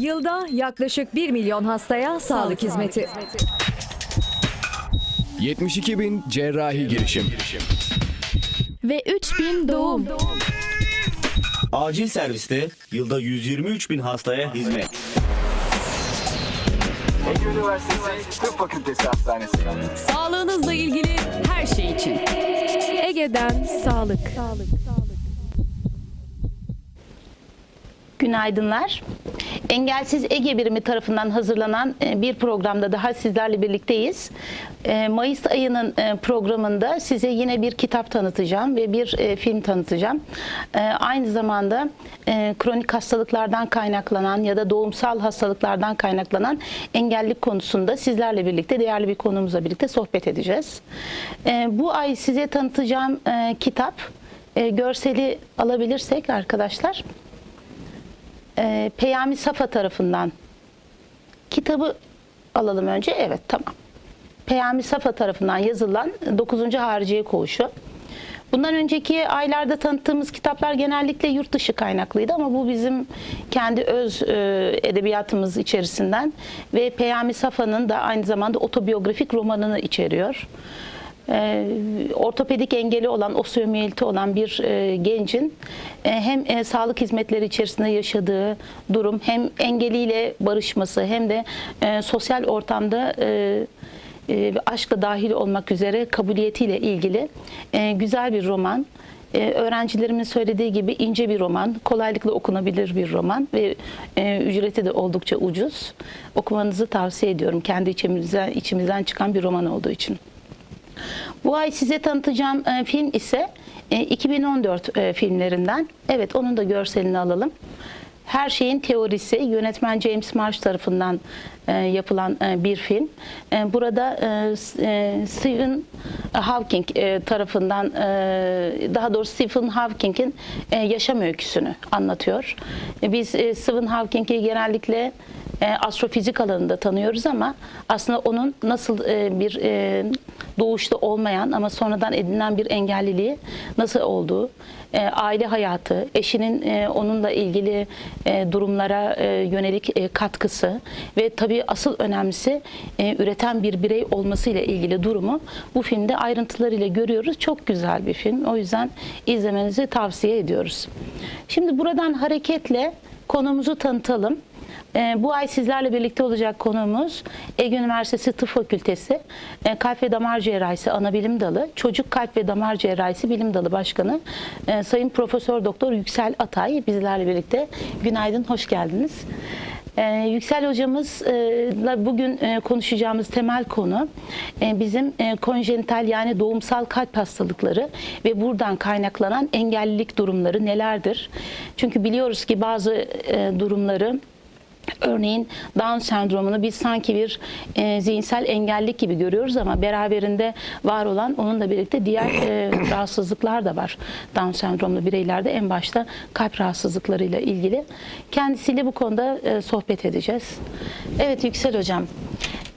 Yılda yaklaşık 1 milyon hastaya sağlık hizmeti. 72 bin cerrahi girişim. ve 3000 doğum. Acil serviste yılda 123 bin hastaya hizmet. Ege Üniversitesi Tıp Fakültesi Hastanesi. Sağlığınızla ilgili her şey için. Ege'den sağlık. Günaydınlar. Engelsiz Ege Birimi tarafından hazırlanan e, bir programda daha sizlerle birlikteyiz. E, Mayıs ayının e, programında size yine bir kitap tanıtacağım ve bir film tanıtacağım. Aynı zamanda kronik hastalıklardan kaynaklanan ya da doğumsal hastalıklardan kaynaklanan engellilik konusunda sizlerle birlikte değerli bir konuğumuzla birlikte sohbet edeceğiz. Bu ay size tanıtacağım kitap görseli alabilirsek arkadaşlar e, Peyami Safa tarafından kitabı alalım önce. Evet tamam. Peyami Safa tarafından yazılan 9. Hariciye Koğuşu. Bundan önceki aylarda tanıttığımız kitaplar genellikle yurt dışı kaynaklıydı ama bu bizim kendi öz e, edebiyatımız içerisinden ve Peyami Safa'nın da aynı zamanda otobiyografik romanını içeriyor. E, ortopedik engeli olan, osteomiyeliti olan bir e, gencin e, hem e, sağlık hizmetleri içerisinde yaşadığı durum, hem engeliyle barışması, hem de sosyal ortamda e, e, aşkla dahil olmak üzere kabuliyetiyle ilgili güzel bir roman. E, öğrencilerimin söylediği gibi ince bir roman, kolaylıkla okunabilir bir roman ve e, ücreti de oldukça ucuz. Okumanızı tavsiye ediyorum. Kendi içimizden, içimizden çıkan bir roman olduğu için. Bu ay size tanıtacağım e, film ise e, 2014 e, filmlerinden. Evet onun da görselini alalım. Her şeyin teorisi yönetmen James Marsh tarafından e, yapılan e, bir film. E, burada e, e, Stephen Hawking e, tarafından e, daha doğrusu Stephen Hawking'in e, yaşam öyküsünü anlatıyor. E, biz e, Stephen Hawking'i genellikle e, astrofizik alanında tanıyoruz ama aslında onun nasıl e, bir e, doğuşta olmayan ama sonradan edinilen bir engelliliği nasıl olduğu, aile hayatı, eşinin onunla ilgili durumlara yönelik katkısı ve tabii asıl önemlisi üreten bir birey olmasıyla ilgili durumu bu filmde ayrıntılarıyla görüyoruz. Çok güzel bir film. O yüzden izlemenizi tavsiye ediyoruz. Şimdi buradan hareketle konumuzu tanıtalım. Ee, Bu ay sizlerle birlikte olacak konuğumuz Ege Üniversitesi Tıp Fakültesi e, Kalp ve Damar Cerrahisi Anabilim Dalı, Çocuk Kalp ve Damar Cerrahisi Bilim Dalı Başkanı e, Sayın Profesör Doktor Yüksel Atay bizlerle birlikte. Günaydın, hoş geldiniz. Ee, Yüksel hocamızla bugün e, konuşacağımız temel konu e, bizim e, konjenital yani doğumsal kalp hastalıkları ve buradan kaynaklanan engellilik durumları nelerdir? Çünkü biliyoruz ki bazı e, durumları Örneğin Down sendromunu biz sanki bir e, zihinsel engellik gibi görüyoruz ama beraberinde var olan onunla birlikte diğer e, rahatsızlıklar da var. Down sendromlu bireylerde en başta kalp rahatsızlıklarıyla ilgili. Kendisiyle bu konuda e, sohbet edeceğiz. Evet Yüksel Hocam,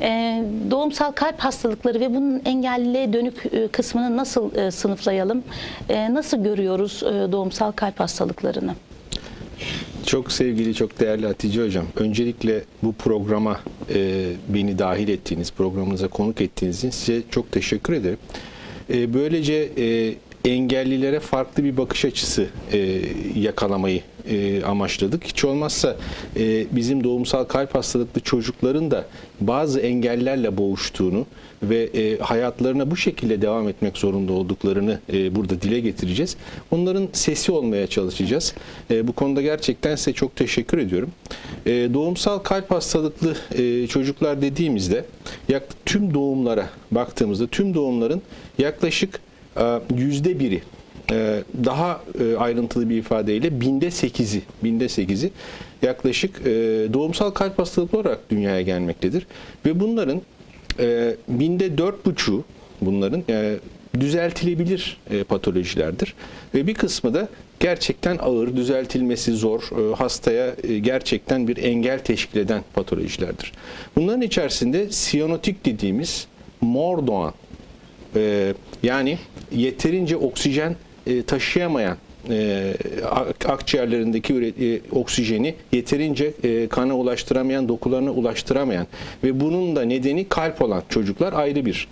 e, doğumsal kalp hastalıkları ve bunun engelliliğe dönük e, kısmını nasıl e, sınıflayalım? E, nasıl görüyoruz e, doğumsal kalp hastalıklarını? Çok sevgili, çok değerli Hatice Hocam. Öncelikle bu programa e, beni dahil ettiğiniz, programınıza konuk ettiğiniz için size çok teşekkür ederim. E, böylece e, engellilere farklı bir bakış açısı e, yakalamayı e, amaçladık. Hiç olmazsa e, bizim doğumsal kalp hastalıklı çocukların da bazı engellerle boğuştuğunu ve e, hayatlarına bu şekilde devam etmek zorunda olduklarını e, burada dile getireceğiz. Onların sesi olmaya çalışacağız. E, bu konuda gerçekten size çok teşekkür ediyorum. E, doğumsal kalp hastalıklı e, çocuklar dediğimizde yak, tüm doğumlara baktığımızda tüm doğumların yaklaşık e, yüzde biri daha e, ayrıntılı bir ifadeyle binde sekizi, binde sekizi yaklaşık e, doğumsal kalp hastalıklı olarak dünyaya gelmektedir. Ve bunların e, binde dört buçuğu bunların düzeltilebilir patolojilerdir. Ve bir kısmı da gerçekten ağır, düzeltilmesi zor, hastaya gerçekten bir engel teşkil eden patolojilerdir. Bunların içerisinde siyanotik dediğimiz mor doğan, yani yeterince oksijen e, taşıyamayan e, ak- akciğerlerindeki e, oksijeni yeterince kana ulaştıramayan, dokularına ulaştıramayan ve bunun da nedeni kalp olan çocuklar ayrı bir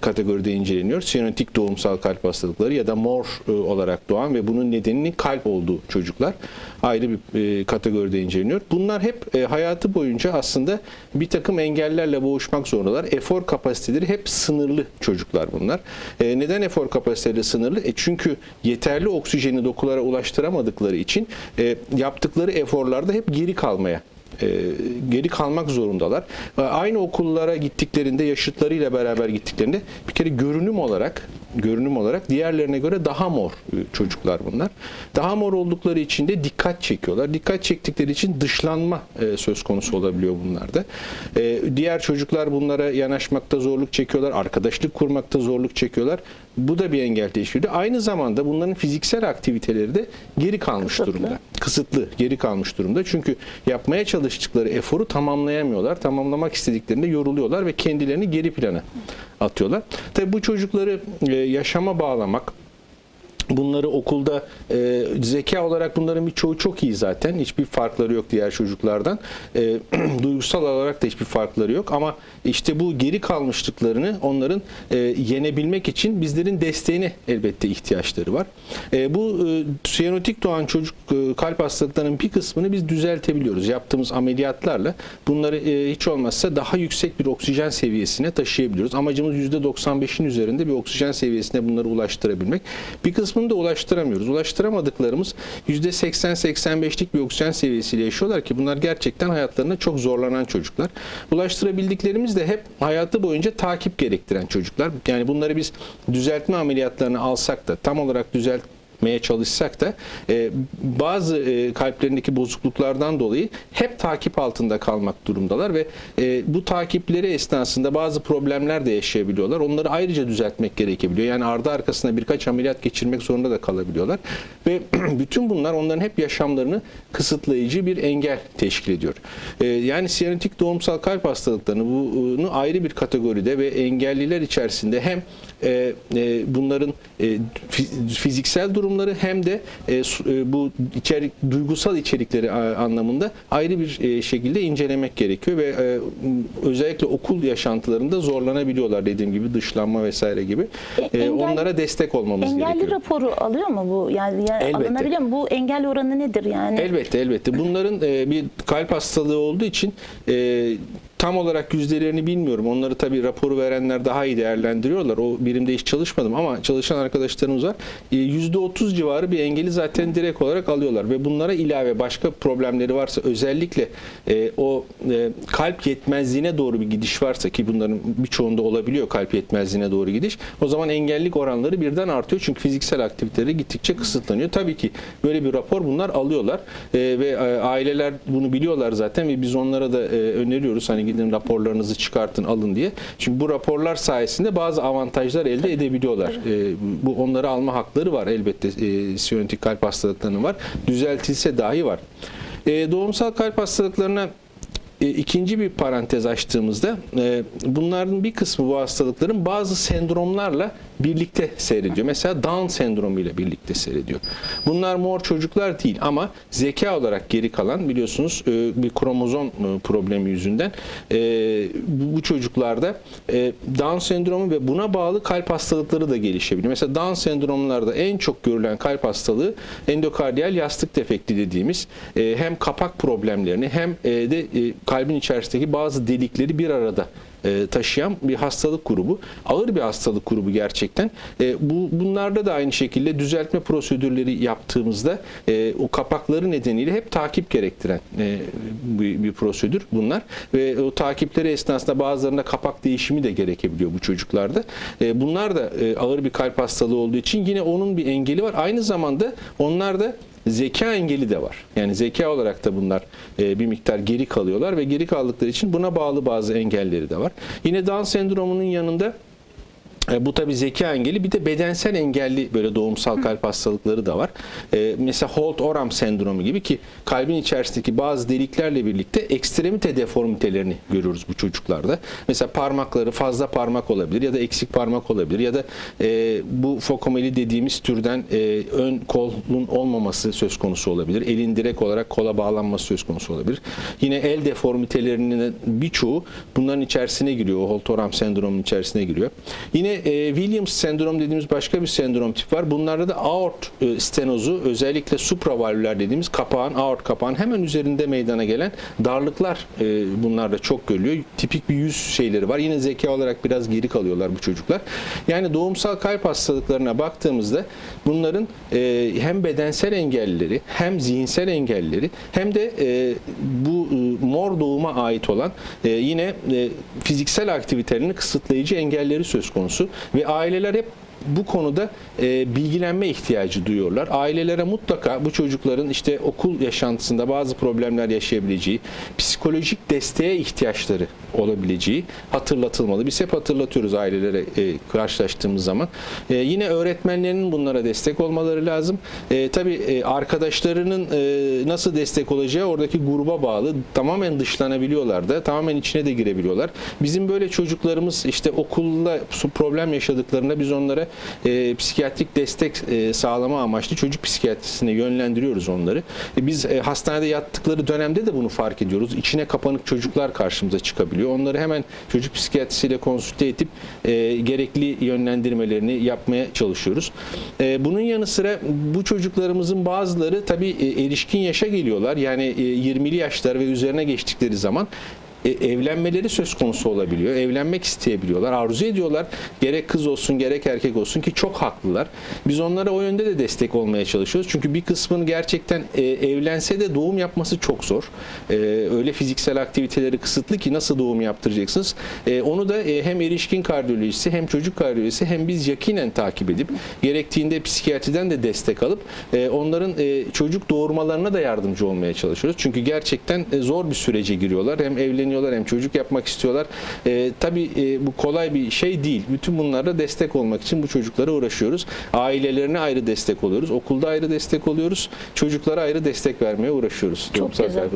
kategoride inceleniyor. Siyanotik doğumsal kalp hastalıkları ya da mor e, olarak doğan ve bunun nedeninin kalp olduğu çocuklar ayrı bir e, kategoride inceleniyor. Bunlar hep e, hayatı boyunca aslında bir takım engellerle boğuşmak zorundalar. Efor kapasiteleri hep sınırlı çocuklar bunlar. E, neden efor kapasiteleri sınırlı? E, çünkü yeterli oksijeni dokulara ulaştıramadıkları için e, yaptıkları eforlarda hep geri kalmaya e, geri kalmak zorundalar. Aynı okullara gittiklerinde yaşıtlarıyla beraber gittiklerinde bir kere görünüm olarak görünüm olarak diğerlerine göre daha mor e, çocuklar bunlar. Daha mor oldukları için de dikkat çekiyorlar. Dikkat çektikleri için dışlanma e, söz konusu olabiliyor bunlarda. Diğer çocuklar bunlara yanaşmakta zorluk çekiyorlar. Arkadaşlık kurmakta zorluk çekiyorlar. Bu da bir engel teşkil ediyor. Aynı zamanda bunların fiziksel aktiviteleri de geri kalmış Kısıtlı. durumda kısıtlı, geri kalmış durumda. Çünkü yapmaya çalıştıkları eforu tamamlayamıyorlar. Tamamlamak istediklerinde yoruluyorlar ve kendilerini geri plana atıyorlar. Tabii bu çocukları e, yaşama bağlamak, Bunları okulda e, zeka olarak bunların birçoğu çok iyi zaten. Hiçbir farkları yok diğer çocuklardan. E, duygusal olarak da hiçbir farkları yok. Ama işte bu geri kalmışlıklarını onların e, yenebilmek için bizlerin desteğine elbette ihtiyaçları var. E, bu e, siyanotik doğan çocuk e, kalp hastalıklarının bir kısmını biz düzeltebiliyoruz. Yaptığımız ameliyatlarla bunları e, hiç olmazsa daha yüksek bir oksijen seviyesine taşıyabiliyoruz. Amacımız %95'in üzerinde bir oksijen seviyesine bunları ulaştırabilmek. Bir kısmını da ulaştıramıyoruz. Ulaştıramadıklarımız %80-85'lik bir oksijen seviyesiyle yaşıyorlar ki bunlar gerçekten hayatlarında çok zorlanan çocuklar. Ulaştırabildiklerimiz de hep hayatı boyunca takip gerektiren çocuklar. Yani bunları biz düzeltme ameliyatlarını alsak da tam olarak düzelt meye çalışsak da e, bazı e, kalplerindeki bozukluklardan dolayı hep takip altında kalmak durumdalar ve e, bu takipleri esnasında bazı problemler de yaşayabiliyorlar. Onları ayrıca düzeltmek gerekebiliyor. Yani ardı arkasına birkaç ameliyat geçirmek zorunda da kalabiliyorlar. Ve bütün bunlar onların hep yaşamlarını kısıtlayıcı bir engel teşkil ediyor. E, yani siyanotik doğumsal kalp hastalıklarını bunu ayrı bir kategoride ve engelliler içerisinde hem e, e, bunların e, fi- fiziksel durumları hem de e, e, bu içerik duygusal içerikleri anlamında ayrı bir e, şekilde incelemek gerekiyor ve e, özellikle okul yaşantılarında zorlanabiliyorlar dediğim gibi dışlanma vesaire gibi. E, E, engel- onlara destek olmamız Engelli gerekiyor. raporu alıyor mu bu? Yani, yani Elbette. alınabiliyor mu? Bu engel oranı nedir yani? Elbette elbette. Bunların e, bir kalp hastalığı olduğu için e, tam olarak yüzdelerini bilmiyorum. Onları tabii raporu verenler daha iyi değerlendiriyorlar. O birimde hiç çalışmadım ama çalışan arkadaşlarımız var. E, %30 civarı bir engeli zaten direkt olarak alıyorlar ve bunlara ilave başka problemleri varsa özellikle e, o e, kalp yetmezliğine doğru bir gidiş varsa ki bunların birçoğunda olabiliyor kalp yetmezliğine doğru gidiş. O zaman engellilik oranları birden artıyor çünkü fiziksel aktiviteleri gittikçe kısıtlanıyor. Tabii ki böyle bir rapor bunlar alıyorlar E, ve e, aileler bunu biliyorlar zaten ve biz onlara da e, öneriyoruz hani gidin raporlarınızı çıkartın alın diye. Çünkü bu raporlar sayesinde bazı avantajlar elde edebiliyorlar. E, bu onları alma hakları var elbette e, siyonetik kalp hastalıklarının var. Düzeltilse dahi var. E, doğumsal kalp hastalıklarına e, ikinci bir parantez açtığımızda e, bunların bir kısmı bu hastalıkların bazı sendromlarla birlikte seyrediyor. Mesela Down sendromu ile birlikte seyrediyor. Bunlar mor çocuklar değil ama zeka olarak geri kalan biliyorsunuz e, bir kromozom e, problemi yüzünden e, bu çocuklarda Down sendromu ve buna bağlı kalp hastalıkları da gelişebiliyor. Mesela Down sendromlarda en çok görülen kalp hastalığı endokardiyal yastık defekti dediğimiz hem kapak problemlerini hem de kalbin içerisindeki bazı delikleri bir arada e, taşıyan bir hastalık grubu. Ağır bir hastalık grubu gerçekten. E, bu Bunlarda da aynı şekilde düzeltme prosedürleri yaptığımızda e, o kapakları nedeniyle hep takip gerektiren e, bir, bir prosedür bunlar. Ve o takipleri esnasında bazılarında kapak değişimi de gerekebiliyor bu çocuklarda. E, bunlar da e, ağır bir kalp hastalığı olduğu için yine onun bir engeli var. Aynı zamanda onlar da zeka engeli de var. Yani zeka olarak da bunlar e, bir miktar geri kalıyorlar ve geri kaldıkları için buna bağlı bazı engelleri de var. Yine Down sendromunun yanında E, bu tabii zeka engeli bir de bedensel engelli böyle doğumsal kalp hastalıkları da var. E, mesela Holt-Oram sendromu gibi ki kalbin içerisindeki bazı deliklerle birlikte ekstremite deformitelerini görüyoruz bu çocuklarda. Mesela parmakları fazla parmak olabilir ya da eksik parmak olabilir ya da e, bu fokomeli dediğimiz türden e, ön kolun olmaması söz konusu olabilir. Elin direkt olarak kola bağlanması söz konusu olabilir. Yine el deformitelerinin birçoğu bunların içerisine giriyor. O Holt-Oram sendromunun içerisine giriyor. Yine e, Williams sendrom dediğimiz başka bir sendrom tip var. Bunlarda da aort e, stenozu özellikle supravalvüler dediğimiz kapağın, aort kapağın hemen üzerinde meydana gelen darlıklar e, bunlarda çok görülüyor. Tipik bir yüz şeyleri var. Yine zeka olarak biraz geri kalıyorlar bu çocuklar. Yani doğumsal kalp hastalıklarına baktığımızda bunların e, hem bedensel engelleri hem zihinsel engelleri hem de e, bu e, mor doğuma ait olan e, yine e, fiziksel aktivitelerini kısıtlayıcı engelleri söz konusu ve aileler hep bu konuda e, bilgilenme ihtiyacı duyuyorlar. Ailelere mutlaka bu çocukların işte okul yaşantısında bazı problemler yaşayabileceği, psikolojik desteğe ihtiyaçları olabileceği hatırlatılmalı. Biz hep hatırlatıyoruz ailelere e, karşılaştığımız zaman. E, yine öğretmenlerinin bunlara destek olmaları lazım. Tabii arkadaşlarının nasıl destek olacağı oradaki gruba bağlı. Tamamen dışlanabiliyorlar da, tamamen içine de girebiliyorlar. Bizim böyle çocuklarımız işte okulda problem yaşadıklarında biz onlara e, psikiyatrik destek e, sağlama amaçlı çocuk psikiyatrisine yönlendiriyoruz onları. E, biz e, hastanede yattıkları dönemde de bunu fark ediyoruz. İçine kapanık çocuklar karşımıza çıkabiliyor. Onları hemen çocuk psikiyatrisiyle konsülte edip gerekli yönlendirmelerini yapmaya çalışıyoruz. Bunun yanı sıra bu çocuklarımızın bazıları tabii erişkin yaşa geliyorlar. Yani e, 20'li yaşlar ve üzerine geçtikleri zaman e, evlenmeleri söz konusu olabiliyor. Evlenmek isteyebiliyorlar. Arzu ediyorlar. Gerek kız olsun gerek erkek olsun ki çok haklılar. Biz onlara o yönde de destek olmaya çalışıyoruz. Çünkü bir kısmını gerçekten e, evlense de doğum yapması çok zor. E, öyle fiziksel aktiviteleri kısıtlı ki nasıl doğum yaptıracaksınız? E, onu da e, hem erişkin kardiyolojisi hem çocuk kardiyolojisi hem biz yakinen takip edip gerektiğinde psikiyatriden de destek alıp e, onların e, çocuk doğurmalarına da yardımcı olmaya çalışıyoruz. Çünkü gerçekten e, zor bir sürece giriyorlar. Hem evleniyorlar hem çocuk yapmak istiyorlar. E, tabii e, bu kolay bir şey değil. Bütün bunlara destek olmak için bu çocuklara uğraşıyoruz. Ailelerine ayrı destek oluyoruz. Okulda ayrı destek oluyoruz. Çocuklara ayrı destek vermeye uğraşıyoruz. Doğumsal güzel.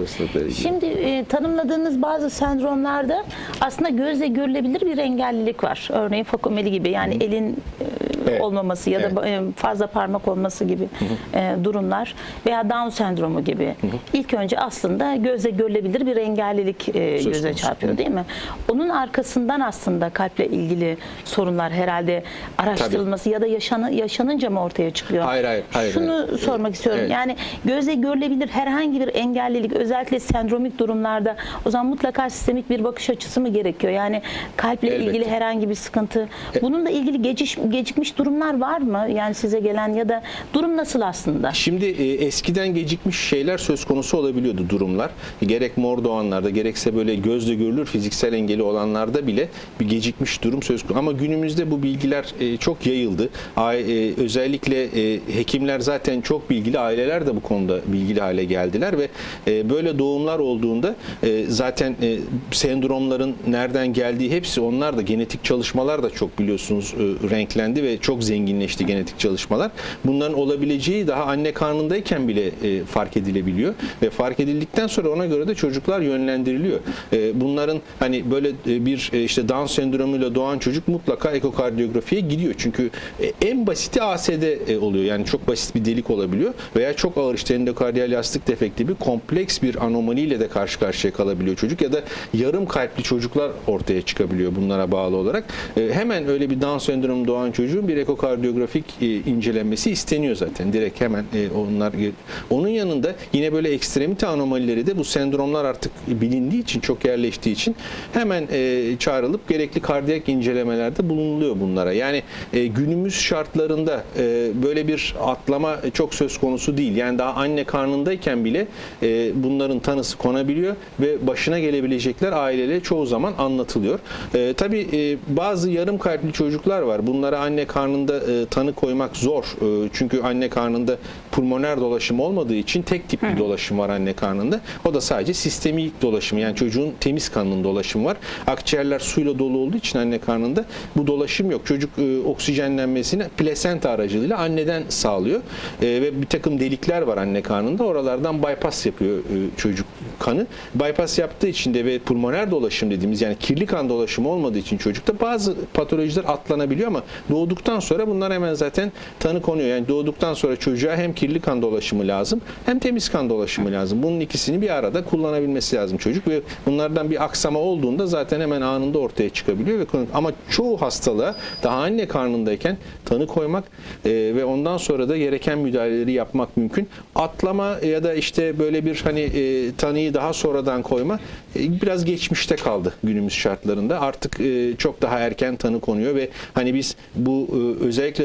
Şimdi e, tanımladığınız bazı sendromlarda aslında gözle görülebilir bir engellilik var. Örneğin fokomeli gibi yani elin e, Evet. olmaması ya da e, fazla parmak olması gibi e, durumlar veya Down sendromu gibi. İlk önce aslında gözle görülebilir bir engellilik e, Söz göze çarpıyor değil mi? Onun arkasından aslında kalple ilgili sorunlar herhalde araştırılması ya da yaşanı, yaşanınca mı ortaya çıkıyor? Hayır, hayır, hayır, Şunu hayır. sormak istiyorum. Evet. Yani gözle görülebilir herhangi bir engellilik özellikle sendromik durumlarda o zaman mutlaka sistemik bir bakış açısı mı gerekiyor? Yani kalple Elbette. ilgili herhangi bir sıkıntı. Bununla ilgili geçiş, gecikmiş durumlar var mı? Yani size gelen ya da durum nasıl aslında? Şimdi e, eskiden gecikmiş şeyler söz konusu olabiliyordu durumlar. Gerek mor doğanlarda gerekse böyle gözle görülür fiziksel engeli olanlarda bile bir gecikmiş durum söz konusu. Ama günümüzde bu bilgiler e, çok yayıldı. A- e, özellikle e, hekimler zaten çok bilgili, aileler de bu konuda bilgili hale geldiler ve e, böyle doğumlar olduğunda e, zaten e, sendromların nereden geldiği hepsi onlar da genetik çalışmalar da çok biliyorsunuz e, renklendi ve çok zenginleşti genetik çalışmalar. Bunların olabileceği daha anne karnındayken bile e, fark edilebiliyor ve fark edildikten sonra ona göre de çocuklar yönlendiriliyor. E, bunların hani böyle e, bir e, işte Down sendromuyla doğan çocuk mutlaka ekokardiyografiye gidiyor. Çünkü e, en basiti ASD oluyor. Yani çok basit bir delik olabiliyor veya çok ağır işte endokardiyal yastık defekti bir kompleks bir anomaliyle de karşı karşıya kalabiliyor çocuk ya da yarım kalpli çocuklar ortaya çıkabiliyor bunlara bağlı olarak. Hemen öyle bir Down sendromu doğan çocuğun bir ekokardiyografik e, incelenmesi isteniyor zaten. Direkt hemen e, onlar onun yanında yine böyle ekstremite anomalileri de bu sendromlar artık bilindiği için çok yerleştiği için hemen e, çağrılıp gerekli kardiyak incelemelerde bulunuluyor bunlara. Yani günümüz şartlarında böyle bir atlama çok söz konusu değil. Yani daha anne karnındayken bile bunların tanısı konabiliyor ve başına gelebilecekler ailelere çoğu zaman anlatılıyor. Tabii bazı yarım kalpli çocuklar var. Bunlara anne karnı karnında e, tanı koymak zor. E, çünkü anne karnında pulmoner dolaşım olmadığı için tek tip bir dolaşım var anne karnında. O da sadece sistemik dolaşım. Yani çocuğun temiz kanının dolaşımı var. Akciğerler suyla dolu olduğu için anne karnında bu dolaşım yok. Çocuk e, oksijenlenmesini plasenta aracılığıyla anneden sağlıyor. E, ve bir takım delikler var anne karnında. Oralardan bypass yapıyor e, çocuk kanı. Bypass yaptığı için de ve pulmoner dolaşım dediğimiz yani kirli kan dolaşımı olmadığı için çocukta bazı patolojiler atlanabiliyor ama doğduktan sonra bunlar hemen zaten tanı konuyor. Yani doğduktan sonra çocuğa hem kirli kan dolaşımı lazım hem temiz kan dolaşımı lazım. Bunun ikisini bir arada kullanabilmesi lazım çocuk ve bunlardan bir aksama olduğunda zaten hemen anında ortaya çıkabiliyor ve ama çoğu hastalığa daha anne karnındayken tanı koymak e, ve ondan sonra da gereken müdahaleleri yapmak mümkün. Atlama ya da işte böyle bir hani e, tanıyı daha sonradan koyma e, biraz geçmişte kaldı günümüz şartlarında. Artık e, çok daha erken tanı konuyor ve hani biz bu e, özellikle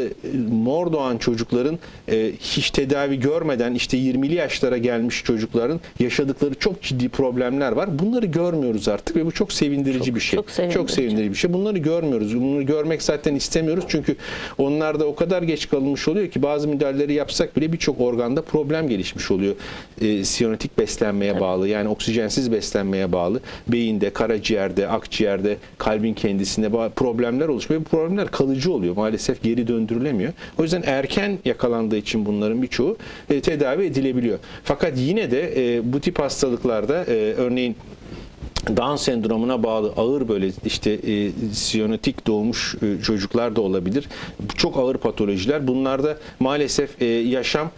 mor doğan çocukların e, hiç tedavi görmeden işte 20'li yaşlara gelmiş çocukların yaşadıkları çok ciddi problemler var. Bunları görmüyoruz artık ve bu çok sevindirici bir şey. çok sevindirici. Çok sevindirici bir şey. Bunları görmüyoruz. Bunları görmek zaten istemiyoruz çünkü onlarda o kadar geç kalınmış oluyor ki bazı müdahaleleri yapsak bile birçok organda problem gelişmiş oluyor. E, siyonetik beslenmeye bağlı yani oksijensiz beslenmeye bağlı. Beyinde, karaciğerde, akciğerde, kalbin kendisinde problemler oluşuyor. Bu problemler kalıcı oluyor. Maalesef geri döndürülemiyor. O yüzden erken yakalandığı için bunların birçoğu e, tedavi edilebiliyor. Fakat yine de e, bu tip hastalıklarda e, örneğin Down sendromuna bağlı ağır böyle işte e, siyonetik doğmuş e, çocuklar da olabilir. Çok ağır patolojiler. Bunlarda maalesef e, yaşam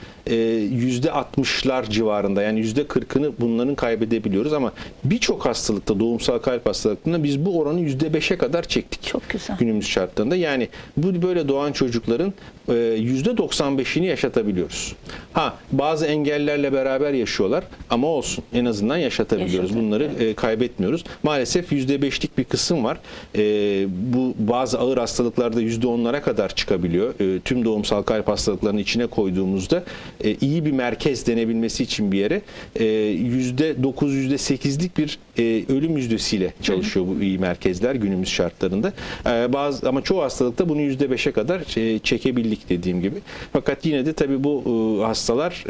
yüzde 60'lar civarında yani yüzde 40'ını bunların kaybedebiliyoruz ama birçok hastalıkta doğumsal kalp hastalıklarında biz bu oranı yüzde 5'e kadar çektik. Çok güzel. Günümüz şartlarında. Yani bu böyle doğan çocukların e, yüzde 95'ini yaşatabiliyoruz. Ha bazı engellerle beraber yaşıyorlar ama olsun en azından yaşatabiliyoruz. Yaşatabiliyoruz. Bunları e, kaybetmiyoruz. Maalesef %5'lik bir kısım var. E, bu bazı ağır hastalıklarda %10'lara kadar çıkabiliyor. E, tüm doğumsal kalp hastalıklarının içine koyduğumuzda e, iyi bir merkez denebilmesi için bir yere e, %9, %8'lik bir e, ölüm yüzdesiyle çalışıyor bu iyi merkezler günümüz şartlarında. E, bazı ama çoğu hastalıkta bunu %5'e kadar e, çekebildik dediğim gibi. Fakat yine de tabii bu hastalar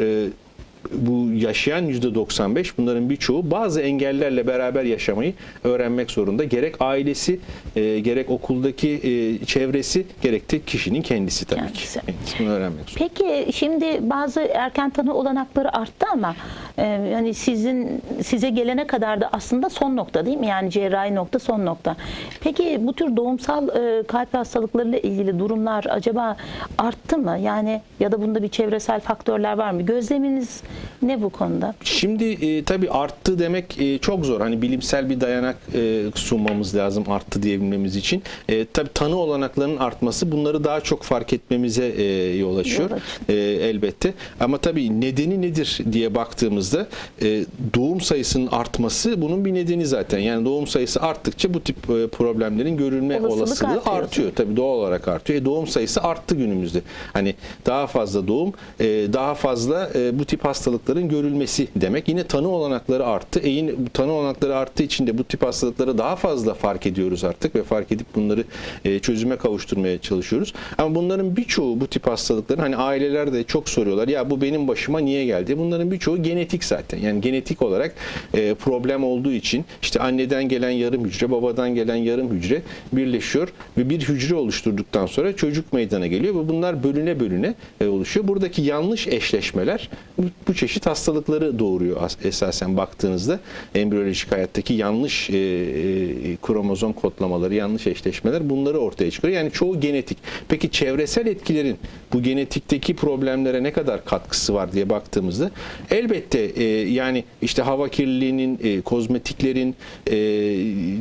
bu yaşayan %95 bunların birçoğu bazı engellerle beraber yaşamayı öğrenmek zorunda. Gerek ailesi, e, gerek okuldaki e, çevresi, gerek de kişinin kendisi tabii Kendisi. ki. Bunu öğrenmek zorunda. Peki şimdi bazı erken tanı olanakları arttı ama e, yani sizin size gelene kadar da aslında son nokta değil mi? Yani cerrahi nokta son nokta. Peki bu tür doğumsal e, kalp hastalıklarıyla ilgili durumlar acaba arttı mı? Yani ya da bunda bir çevresel faktörler var mı? Gözleminiz ne bu konuda? Şimdi e, tabii arttı demek e, çok zor. Hani bilimsel bir dayanak e, sunmamız lazım arttı diyebilmemiz için. E, tabii tanı olanaklarının artması bunları daha çok fark etmemize e, yol açıyor. E, elbette. Ama tabii nedeni nedir diye baktığımızda e, doğum sayısının artması bunun bir nedeni zaten. Yani doğum sayısı arttıkça bu tip e, problemlerin görülme Olasılık olasılığı artıyor. artıyor. Tabii doğal olarak artıyor. E, doğum sayısı arttı günümüzde. Hani daha fazla doğum, e, daha fazla e, bu tip hastalıkların görülmesi demek. Yine tanı olanakları arttı. E yine tanı olanakları arttığı için de bu tip hastalıkları daha fazla fark ediyoruz artık ve fark edip bunları e, çözüme kavuşturmaya çalışıyoruz. Ama bunların birçoğu bu tip hastalıkların hani aileler de çok soruyorlar. Ya bu benim başıma niye geldi? Bunların birçoğu genetik zaten. Yani genetik olarak e, problem olduğu için işte anneden gelen yarım hücre, babadan gelen yarım hücre birleşiyor ve bir hücre oluşturduktan sonra çocuk meydana geliyor ve bunlar bölüne bölüne e, oluşuyor. Buradaki yanlış eşleşmeler bu, bu çeşit hastalıkları doğuruyor as- esasen baktığınızda embriyolojik hayattaki yanlış e, e, kromozom kodlamaları, yanlış eşleşmeler bunları ortaya çıkarıyor. Yani çoğu genetik. Peki çevresel etkilerin bu genetikteki problemlere ne kadar katkısı var diye baktığımızda elbette e, yani işte hava kirliliğinin, e, kozmetiklerin e,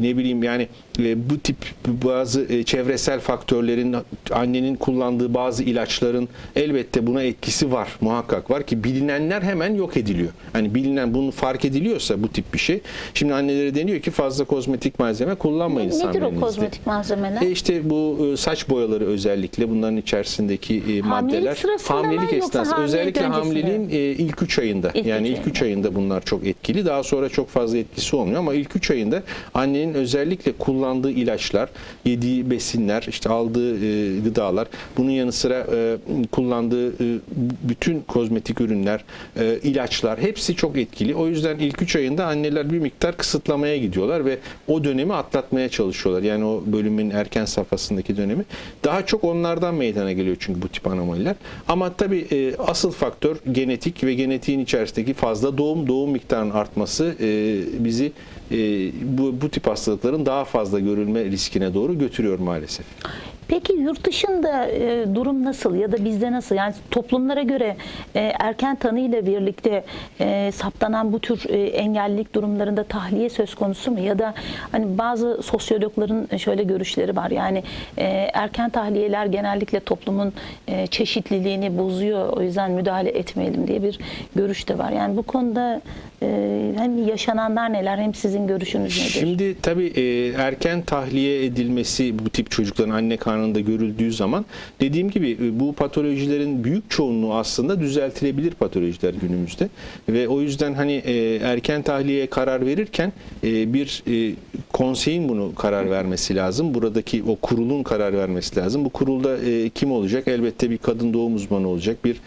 ne bileyim yani e, bu tip bazı e, çevresel faktörlerin annenin kullandığı bazı ilaçların elbette buna etkisi var muhakkak var ki bilinenler hemen yok ediliyor. Hani bilinen bunu fark ediliyorsa bu tip bir şey. Şimdi annelere deniyor ki fazla kozmetik malzeme kullanmayın Nedir o kozmetik malzemeler? E işte bu e, saç boyaları özellikle bunların içerisindeki e, maddeler hamilelik hamilelik özellikle öncesinde mi? hamileliğin e, ilk 3 ayında İlk yani üç ilk 3 ayında bunlar çok etkili. Daha sonra çok fazla etkisi olmuyor ama ilk 3 ayında annenin özellikle kullandığı kullandığı ilaçlar, yediği besinler, işte aldığı e, gıdalar, bunun yanı sıra e, kullandığı e, bütün kozmetik ürünler, e, ilaçlar hepsi çok etkili. O yüzden ilk 3 ayında anneler bir miktar kısıtlamaya gidiyorlar ve o dönemi atlatmaya çalışıyorlar. Yani o bölümün erken safhasındaki dönemi. Daha çok onlardan meydana geliyor çünkü bu tip anomaliler. Ama tabii e, asıl faktör genetik ve genetiğin içerisindeki fazla doğum, doğum miktarının artması e, bizi bu, bu tip hastalıkların daha fazla görülme riskine doğru götürüyor maalesef. Peki yurt dışında e, durum nasıl ya da bizde nasıl? Yani toplumlara göre e, erken tanı ile birlikte e, saptanan bu tür e, engellilik durumlarında tahliye söz konusu mu? Ya da hani bazı sosyologların şöyle görüşleri var. Yani e, erken tahliyeler genellikle toplumun e, çeşitliliğini bozuyor. O yüzden müdahale etmeyelim diye bir görüş de var. Yani bu konuda e, hem yaşananlar neler hem sizin görüşünüz nedir? Şimdi tabii e, erken tahliye edilmesi bu tip çocukların anne karnında görüldüğü zaman dediğim gibi e, bu patolojilerin büyük çoğunluğu aslında düzeltilebilir patolojiler günümüzde ve o yüzden hani e, erken tahliyeye karar verirken e, bir konseyin bunu karar vermesi lazım. Buradaki o kurulun karar vermesi lazım. Bu kurulda kim olacak? Elbette bir kadın doğum uzmanı olacak, bir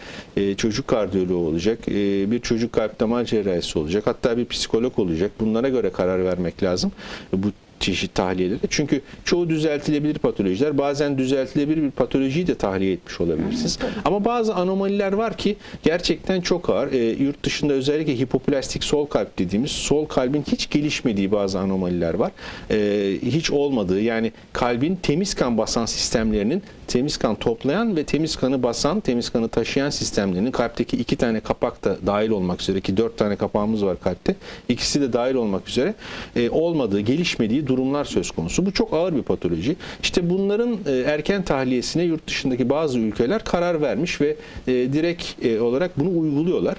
çocuk kardiyoloğu olacak, bir çocuk kalp damar cerrahisi olacak, hatta bir psikolog olacak. Bunlara göre karar vermek lazım. Bu çeşit tahliyeleri. Çünkü çoğu düzeltilebilir patolojiler. Bazen düzeltilebilir bir patolojiyi de tahliye etmiş olabilirsiniz. Ama bazı anomaliler var ki gerçekten çok ağır. E, yurt dışında özellikle hipoplastik sol kalp dediğimiz sol kalbin hiç gelişmediği bazı anomaliler var. E, hiç olmadığı yani kalbin temiz kan basan sistemlerinin temiz kan toplayan ve temiz kanı basan, temiz kanı taşıyan sistemlerinin kalpteki iki tane kapak da dahil olmak üzere ki dört tane kapağımız var kalpte. İkisi de dahil olmak üzere e, olmadığı, gelişmediği durumlar söz konusu. Bu çok ağır bir patoloji. İşte bunların e, erken tahliyesine yurt dışındaki bazı ülkeler karar vermiş ve e, direkt e, olarak bunu uyguluyorlar.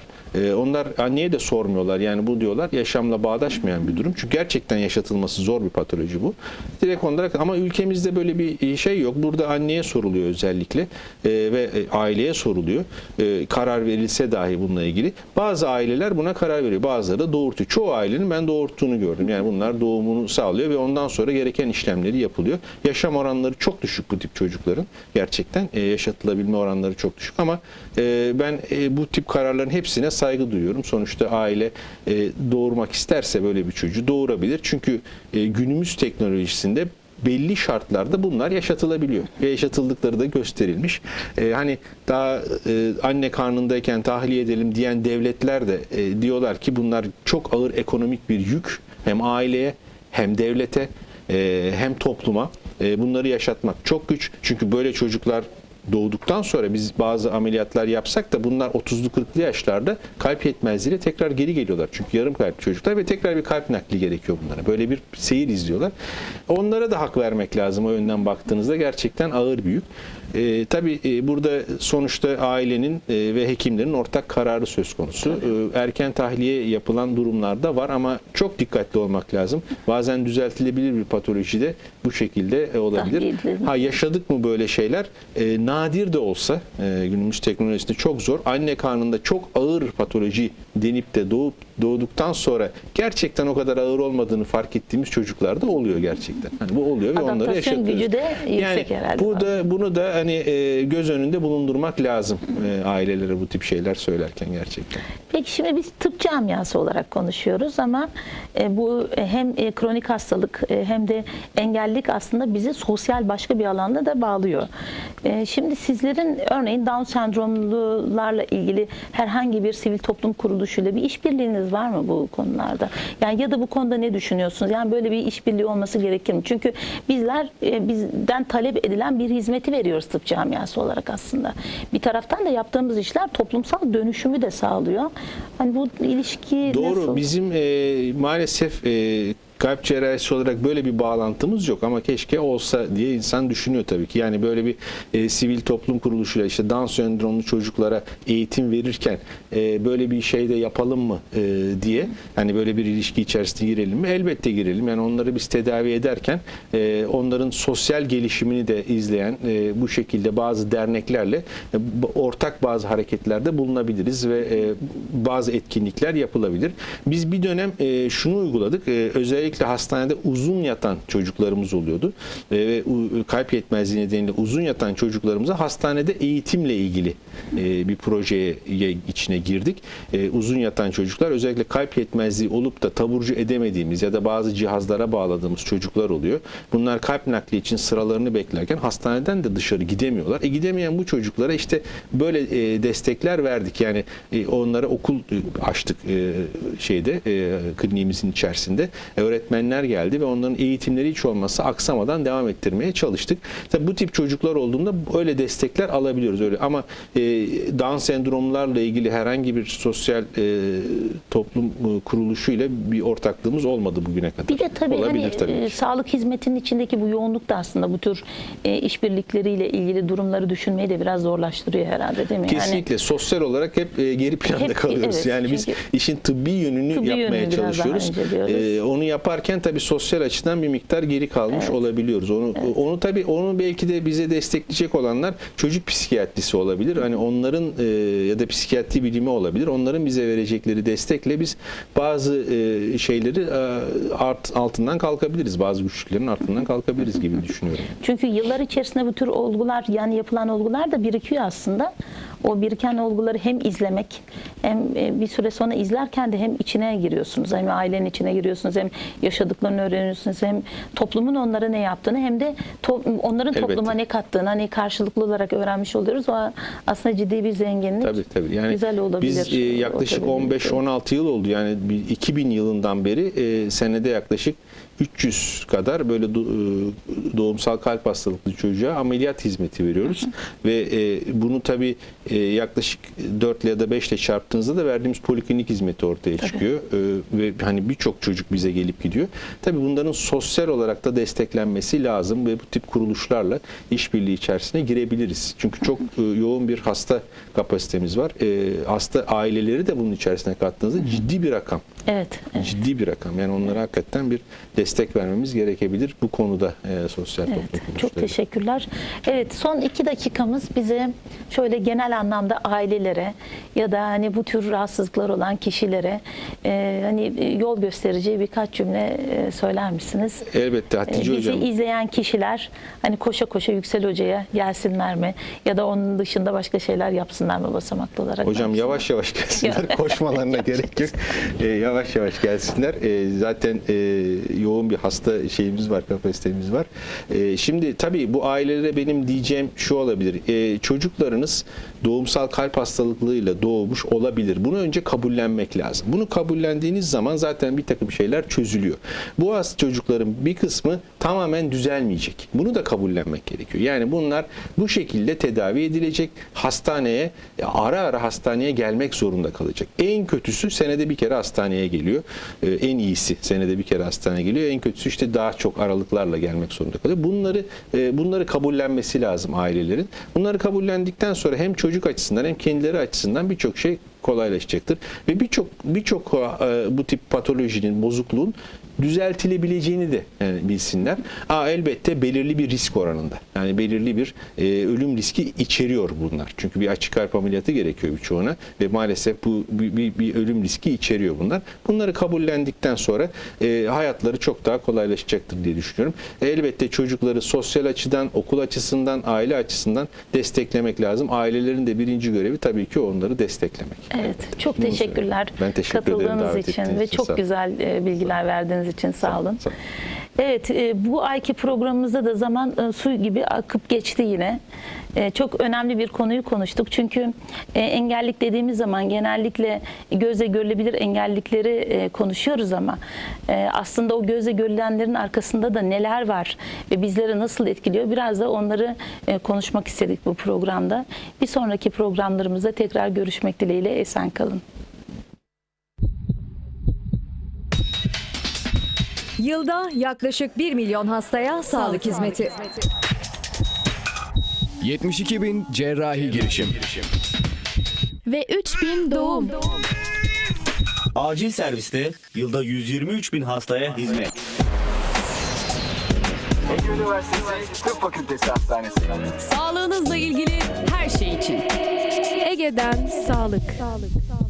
Onlar anneye de sormuyorlar. Yani bu diyorlar yaşamla bağdaşmayan bir durum. Çünkü gerçekten yaşatılması zor bir patoloji bu. Direkt olarak ama ülkemizde böyle bir şey yok. Burada anneye soruluyor özellikle ve aileye soruluyor. Karar verilse dahi bununla ilgili. Bazı aileler buna karar veriyor. Bazıları da doğurtuyor. Çoğu ailenin ben doğurttuğunu gördüm. Yani bunlar doğumunu sağlıyor ve ondan sonra gereken işlemleri yapılıyor. Yaşam oranları çok düşük bu tip çocukların. Gerçekten e, yaşatılabilme oranları çok düşük ama e, ben e, bu tip kararların hepsine saygı duyuyorum. Sonuçta aile e, doğurmak isterse böyle bir çocuğu doğurabilir. Çünkü e, günümüz teknolojisinde belli şartlarda bunlar yaşatılabiliyor ve yaşatıldıkları da gösterilmiş. Ee, hani daha e, anne karnındayken tahliye edelim diyen devletler de e, diyorlar ki bunlar çok ağır ekonomik bir yük hem aileye hem devlete e, hem topluma E, bunları yaşatmak çok güç. Çünkü böyle çocuklar doğduktan sonra biz bazı ameliyatlar yapsak da bunlar 30'lu 40'lı yaşlarda kalp yetmezliğiyle tekrar geri geliyorlar. Çünkü yarım kalp çocuklar ve tekrar bir kalp nakli gerekiyor bunlara. Böyle bir seyir izliyorlar. Onlara da hak vermek lazım o yönden baktığınızda. Gerçekten ağır bir yük. Ee, tabii e, burada sonuçta ailenin e, ve hekimlerin ortak kararı söz konusu. Ee, erken tahliye yapılan durumlarda var ama çok dikkatli olmak lazım. Bazen düzeltilebilir bir patoloji de bu şekilde e, olabilir. Ha yaşadık mı böyle şeyler? Ee, nadir de olsa e, günümüz teknolojisinde çok zor. Anne karnında çok ağır patoloji denip de doğup doğduktan sonra gerçekten o kadar ağır olmadığını fark ettiğimiz çocuklar da oluyor gerçekten. Hani bu oluyor ve onları Adaptasyon yaşatıyoruz. gücü de yüksek yani herhalde. Burada bunu da hani e, göz önünde bulundurmak lazım e, ailelere bu tip şeyler söylerken gerçekten. Peki şimdi biz tıp camiası olarak konuşuyoruz ama e, bu hem e, kronik hastalık e, hem de engellilik aslında bizi sosyal başka bir alanda da bağlıyor. E, Şimdi sizlerin örneğin Down sendromlularla ilgili herhangi bir sivil toplum kuruluşuyla bir işbirliğiniz var mı bu konularda? Yani ya da bu konuda ne düşünüyorsunuz? Yani böyle bir işbirliği olması gerekir mi? Çünkü bizler e, bizden talep edilen bir hizmeti veriyoruz tıp camiası olarak aslında. Bir taraftan da yaptığımız işler toplumsal dönüşümü de sağlıyor. Hani bu ilişki Doğru. nasıl? Bizim e, maalesef e, kalp cerrahisi olarak böyle bir bağlantımız yok ama keşke olsa diye insan düşünüyor tabii ki. Yani böyle bir e, sivil toplum kuruluşuyla işte Down sendromlu çocuklara eğitim verirken e, böyle bir şey de yapalım mı e, diye hani böyle bir ilişki içerisine girelim mi? Elbette girelim. Yani onları biz tedavi ederken e, onların sosyal gelişimini de izleyen e, bu şekilde bazı derneklerle e, ortak bazı hareketlerde bulunabiliriz ve e, bazı etkinlikler yapılabilir. Biz bir dönem e, şunu uyguladık. E, özellikle özellikle hastanede uzun yatan çocuklarımız oluyordu. Ve kalp yetmezliği nedeniyle uzun yatan çocuklarımıza hastanede eğitimle ilgili e, bir projeye ye- içine girdik. E, uzun yatan çocuklar özellikle kalp yetmezliği olup da taburcu edemediğimiz ya da bazı cihazlara bağladığımız çocuklar oluyor. Bunlar kalp nakli için sıralarını beklerken hastaneden de dışarı gidemiyorlar. E gidemeyen bu çocuklara işte böyle e, destekler verdik. Yani onlara okul açtık şeyde kliniğimizin içerisinde. Öğretmenler geldi ve onların eğitimleri hiç olmazsa aksamadan devam ettirmeye çalıştık. Tabii bu tip çocuklar olduğunda öyle destekler alabiliyoruz öyle ama e, Down sendromlarla ilgili herhangi bir sosyal e, toplum e, kuruluşuyla bir ortaklığımız olmadı bugüne kadar. Bir de tabii Olabilir hani tabii. e, sağlık hizmetinin içindeki bu yoğunluk da aslında bu tür e, işbirlikleriyle ilgili durumları düşünmeyi de biraz zorlaştırıyor herhalde değil mi? Yani Kesinlikle sosyal olarak hep e, geri planda Hep- kalıyoruz. evet, yani biz işin tıbbi yönünü Tıbbi yapmaya yönünü çalışıyoruz. önceliyoruz. E, onu yaparken tabii sosyal açıdan bir miktar geri kalmış olabiliyoruz. Onu onu tabii onu belki de bize destekleyecek olanlar çocuk psikiyatrisi olabilir. Hani onların e, ya da psikiyatri bilimi olabilir. Onların bize verecekleri destekle biz bazı e, şeyleri e, art, altından kalkabiliriz. Bazı güçlüklerin altından kalkabiliriz gibi düşünüyorum. Çünkü yıllar içerisinde bu tür olgular yani yapılan olgular da birikiyor aslında. O biriken olguları hem izlemek hem e, bir süre sonra izlerken de hem içine giriyorsunuz. Hem ailenin içine giriyorsunuz hem yaşadıklarını öğreniyorsunuz hem toplumun onlara ne yaptığını hem de to- onların Elbette. topluma ne kattığını hani karşılıklı olarak öğrenmiş oluyoruz. O aslında ciddi bir zenginlik. Tabii tabii. Yani Güzel olabilir. Biz e, yaklaşık O tabii. 15-16 yıl oldu. Yani bir 2000 yılından beri e, senede yaklaşık 300 kadar böyle e, doğumsal kalp hastalıklı çocuğa ameliyat hizmeti veriyoruz. Ve e, bunu tabii e, yaklaşık 4 ya da 5 ile çarptığınızda da verdiğimiz poliklinik hizmeti ortaya çıkıyor. E, ve hani birçok çocuk bize gelip gidiyor. Tabii bunların sosyal olarak da desteklenmesi lazım ve bu tip kuruluşlarla işbirliği içerisine girebiliriz. Çünkü çok e, yoğun bir hasta kapasitemiz var. E, hasta aileleri de bunun içerisine kattığınızda ciddi bir rakam. Evet. evet. Ciddi bir rakam. Yani onlara hakikaten bir destek vermemiz gerekebilir bu konuda e, sosyal toplum Evet, kuruluşları. çok teşekkürler. Evet, son iki dakikamız bize şöyle genel anlamda ailelere ya da hani bu tür rahatsızlıklar olan kişilere e, hani e, yol gösterici birkaç cümle e, söyler misiniz? Elbette E, Hatice Bizi Hocam. izleyen kişiler hani koşa koşa Yüksel Hoca'ya gelsinler mi? Ya da onun dışında başka şeyler yapsınlar mı basamaklı olarak? Hocam yavaş yavaş gelsinler. Koşmalarına gerek yok. E, yavaş yavaş gelsinler. E, zaten e, yoğun bir hasta şeyimiz var, kapasitemiz var. E, şimdi tabii bu ailelere benim diyeceğim şu olabilir. E, çocuklarınız doğumsal kalp hastalıklığıyla doğmuş olabilir. Bunu önce kabullenmek lazım. Bunu kabullendiğiniz zaman zaten bir takım şeyler çözülüyor. Bu hasta çocukların bir kısmı tamamen düzelmeyecek. Bunu da kabullenmek gerekiyor. Yani bunlar bu şekilde tedavi edilecek. Hastaneye e, ara ara hastaneye gelmek zorunda kalacak. En kötüsü senede bir kere hastaneye geliyor. E, En iyisi senede bir kere hastaneye geliyor. En kötüsü işte daha çok aralıklarla gelmek zorunda kalıyor. Bunları e, bunları kabullenmesi lazım ailelerin. Bunları kabullendikten sonra hem çocuk açısından hem kendileri açısından birçok şey kolaylaşacaktır. Ve birçok birçok e, bu tip patolojinin, bozukluğun düzeltilebileceğini de yani bilsinler. Aa, elbette belirli bir risk oranında. Yani belirli bir e, ölüm riski içeriyor bunlar. Çünkü bir açık kalp ameliyatı gerekiyor birçoğuna ve maalesef bu bir, bir, bir ölüm riski içeriyor bunlar. Bunları kabullendikten sonra e, hayatları çok daha kolaylaşacaktır diye düşünüyorum. E, elbette çocukları sosyal açıdan, okul açısından, aile açısından desteklemek lazım. Ailelerin de birinci görevi tabii ki onları desteklemek. Evet, çok Bunu teşekkürler Ben teşekkür ederim katıldığınız davet için ve çok güzel e, bilgiler verdiğiniz için sağ olun. Sağ olun. Evet, e, bu ayki programımızda da zaman e, su gibi akıp geçti yine. E, Çok önemli bir konuyu konuştuk. Çünkü engellik dediğimiz zaman genellikle gözle görülebilir engellikleri konuşuyoruz ama aslında o gözle görülenlerin arkasında da neler var ve bizleri nasıl etkiliyor biraz da onları konuşmak istedik bu programda. Bir sonraki programlarımızda tekrar görüşmek dileğiyle esen kalın. Yılda yaklaşık 1 milyon hastaya sağlık hizmeti. 72 bin cerrahi girişim. Ve 3000 doğum. Acil serviste yılda 123 bin hastaya hizmet. Ege Üniversitesi Tıp Fakültesi Hastanesi. Sağlığınızla ilgili her şey için. Ege'den sağlık. sağlık. sağlık.